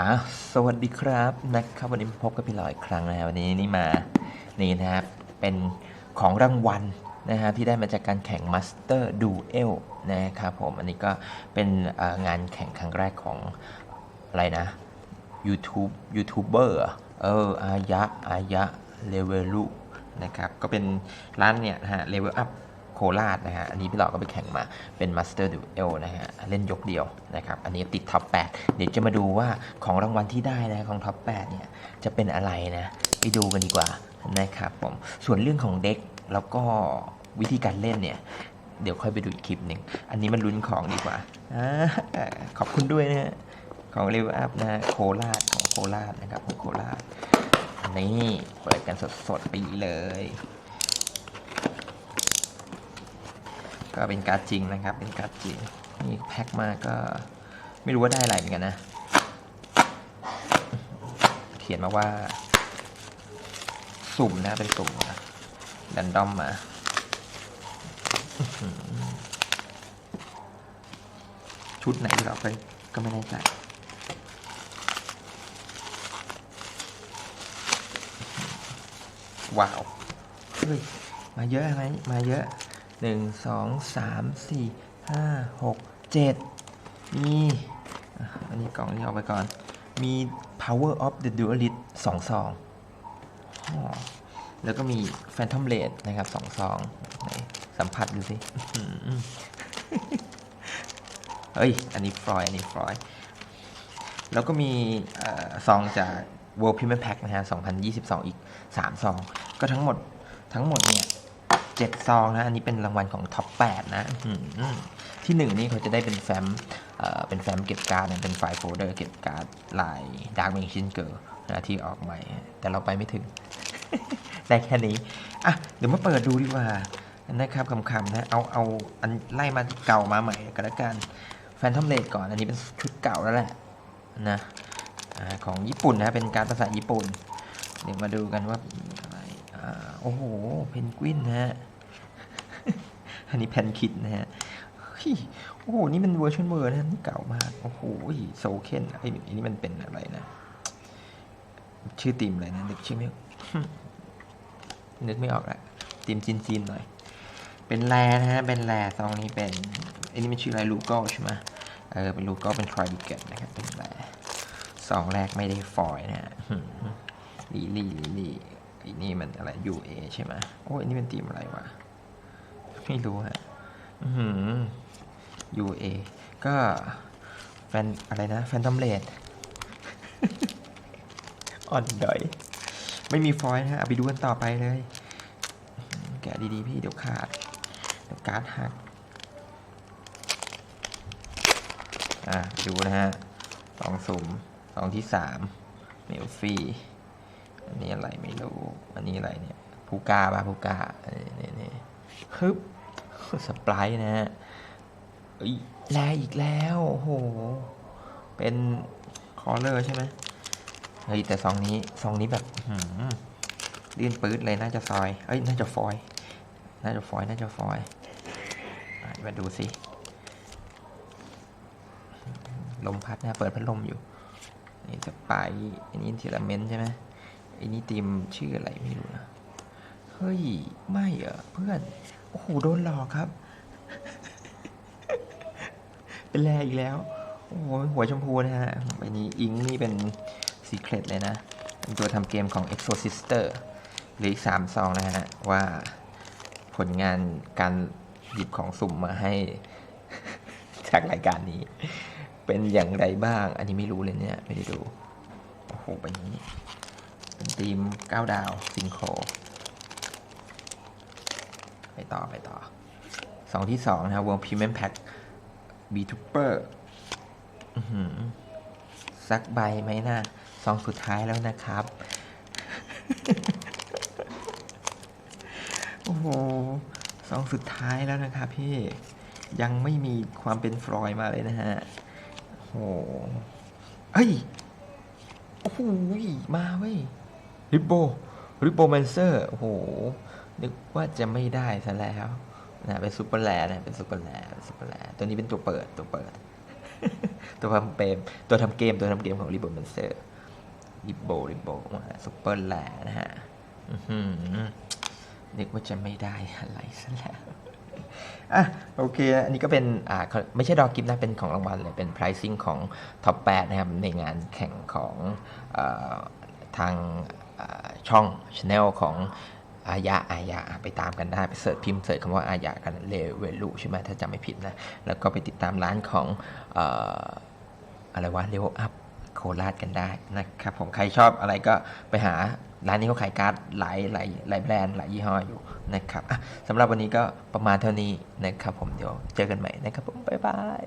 อ่าสวัสดีครับนะครับวันนี้พบกับพี่หลอยครั้งนะครับวันนี้นี่มานี่นะครับเป็นของรางวัลนะฮะที่ได้มาจากการแข่ง Master Duel นะครับผมอันนี้ก็เป็นงานแข่งครั้งแรกของอะไรนะ YouTube ยูทูบเบอร์เอออายะอายะเลเวลูนะครับก็เป็นร้านเนี่ยนะฮะเลเวลอัพ โคราชนะฮะ อันนี้พี่หลอกก็ไปแข่งมาเป็น Master Duel นะฮะ เล่นยกเดียวนะครับ อันนี้ติดท็อป 8 เดี๋ยวจะมาดูว่าของรางวัลที่ได้นะของท็อป 8 เนี่ย จะเป็นอะไรนะ ไปดูกันดีกว่านะครับผม ส่วนเรื่องของเด็กแล้วก็วิธีการเล่นเนี่ยเดี๋ยวค่อยไปดูอีกคลิปหนึ่ง อันนี้มันลุ้นของดีกว่าอขอบคุณด้วยนะฮะ ของเร v วอัพนะฮะโคราชของโคราชนะครับของโคราช นี่เปิดกันสดๆไปเลย ก็เป็นการ์ดจริงนะครับ เป็นการ์ดจริง นี่แพ็คมาก็ไม่รู้ว่าได้อะไรเหมือนกันนะ เขียนมาว่า สุ่มนะ เป็นสุ่มนะดันดอมมาชุดไหนเราก็ก็ไม่แน่ใจว้าว เฮ้ย มาเยอะไหมมาเยอะ หนึ่งสองสามสี่ห้าหกเจ็ดมี อันนี้กล่องนี้เอาไปก่อน มี power of the duelist สองซอง แล้วก็มี phantom blade นะครับสองซอง สัมผัสดูสิ เฮ้ย อันนี้ฟรอย อันนี้ฟรอย แล้วก็มีอซองจาก World Premium Pack นะฮะ 2022 อีก 3 ซอง ก็ทั้งหมดทั้งหมดเนี่ย 7ซองนะ อันนี้เป็นรางวัลของท็อป8นะอื้อหือที่1นี่เขาจะได้เป็นแฟ้มเเป็นแฟ้มเก็บการ์ดเป็นไฟล์โฟลเดอร์เก็บการ์ดลาย Dark Magician Girl นะที่ออกใหม่ แต่เราไปไม่ถึง ได้แค่นี้ อะ เดี๋ยวมาเปิดดูดีกว่านะครับคำๆนะ เอาเอาอันไล่มาเก่ามาใหม่ก็แล้วกันแฟนทอมเลดก่อน อันนี้เป็นชุดเก่าแล้วแหละนะอาของญี่ปุ่นนะ เป็นการภาษาญี่ปุ่น เดี๋ยวมาดูกันว่า โอ้โห เพนกวินนะฮะ อันนี้แพนคิดนะฮะโอ้โห นี่มันเวอร์ชันเวอร์นะนี่เก่ามาก โอ้โหโซเคนไอ้อันนี้มันเป็นอะไรนะ ชื่อทีมอะไรนะนึกชื่อไม่ออกนึกไม่ออกละทีมจีนๆหน่อย เป็นแรนะฮะ เป็นแรซองนี้เป็นอันนี้มันชื่ออะไรลูโก้ใช่ไหมเออ เป็นลูโก้เป็นทริบิเกตนะครับ เป็นแรซองแรกไม่ได้ฟอยล์นะฮะลีลี่ลีลี่ อ้นี่มันอะไร UA ใช่ไหมโอ้ยนี่เป็นทีมอะไรวะ ไม่รู้ฮะอื้อหือ UA ก็แฟนอะไรนะ แฟนตอมเลดอ่อนดอย ไม่มีฟอยล์นะฮะเอาไปดูกันต่อไปเลย แกะดีๆ พี่เดี๋ยวขาด เดี๋ยวการ์ดหัก อะ ดูนะฮะสองสุ่มสองที่สามเมลฟี่ อันนี้อะไรไม่รู้ อันนี้อะไรเนี่ยพูกาป่ะพูกาเนี่นี่นี่ยฮึบสปรายนะฮะเอ้ยแลอีกแล้วโอ้โห เป็นคอเลอร์ใช่ไหมเฮ้ยแต่ซองนี้ซองนี้แบบหืมลื่นปื๊ดเลยน่าจะซอย เอ้ยน่าจะฟอย น่าจะฟอย น่าจะฟอยมาดูสิ ลมพัดนะเปิดพัดลมอยู่ นี่สไปร์อันนี้ทีละเมนต์ใช่ไหม อันนี้ทีมชื่ออะไรไม่รู้นะ เฮ้ย ไม่เหรอเพื่อน โอ้โห โดนหลอกครับ เป็นแรอีกแล้ว โอ้โห หัวชมพูนะฮะใบนี้อิงนี่เป็นซีเครตเลยนะ เป็นตัวทำเกมของ Exorcister หรืออีกสามซองนะฮะ ว่าผลงานการหยิบของสุ่มมาให้ จากรายการนี้ เป็นอย่างไรบ้าง อันนี้ไม่รู้เลยเนี่ย ไม่ได้ดู โอ้โหใบนี้ ทีม 9 ดาวซิงโครไปต่อไปต่อสองที่สองนะครับวงพรีเมียมแพ็คบีทูเปอร์สักใบไหมนะซองสุดท้ายแล้วนะครับ โอ้โหซองสุดท้ายแล้วนะครับพี่ยังไม่มีความเป็นฟลอยมาเลยนะฮะโอ้โหเอ้ย โอ้โหมาเว้ย ริปโบริปโบแมนเซอร์โอ้โห นึกว่าจะไม่ได้ซะแล้วนะเป็นซูเปอร์แลนะเป็นซูเปอร์แลเป็นซูเปอร์แลตัวนี้เป็นตัวเปิดตัวเปิด ตัวทำเกมตัวทำเกมตัวทำเกมของริโบมันเซอร์ริโบริโบซุปเปอร์แลนะฮะอือหือนึกว่าจะไม่ได้อะไรซะแล้วอะโอเค อันนี้ก็เป็นอ่าไม่ใช่ดอกกิฟต์นะ เป็นของรางวัลเลย เป็น pricing ของท็อป8นะครับ ในงานแข่งของอทาง ช่อง Channel ของอายะอายะไปตามกันได้ ไปเสิร์ชพิมพ์เสิร์ชคำว่าอายะกันเลเวลูใช่ไหมถ้าจำไม่ผิดนะ แล้วก็ไปติดตามร้านของออะไรวะเลเวลอัพโคราชกันได้นะครับผมใครชอบอะไรก็ไปหาร้านนี้เขาขายการ์ดหลายหลายหลายแบรนด์หลายยี่ห้ออยู่นะครับสำหรับวันนี้ก็ประมาณเท่านี้นะครับผมเดี๋ยวเจอกันใหม่นะครับผมบ๊ายบาย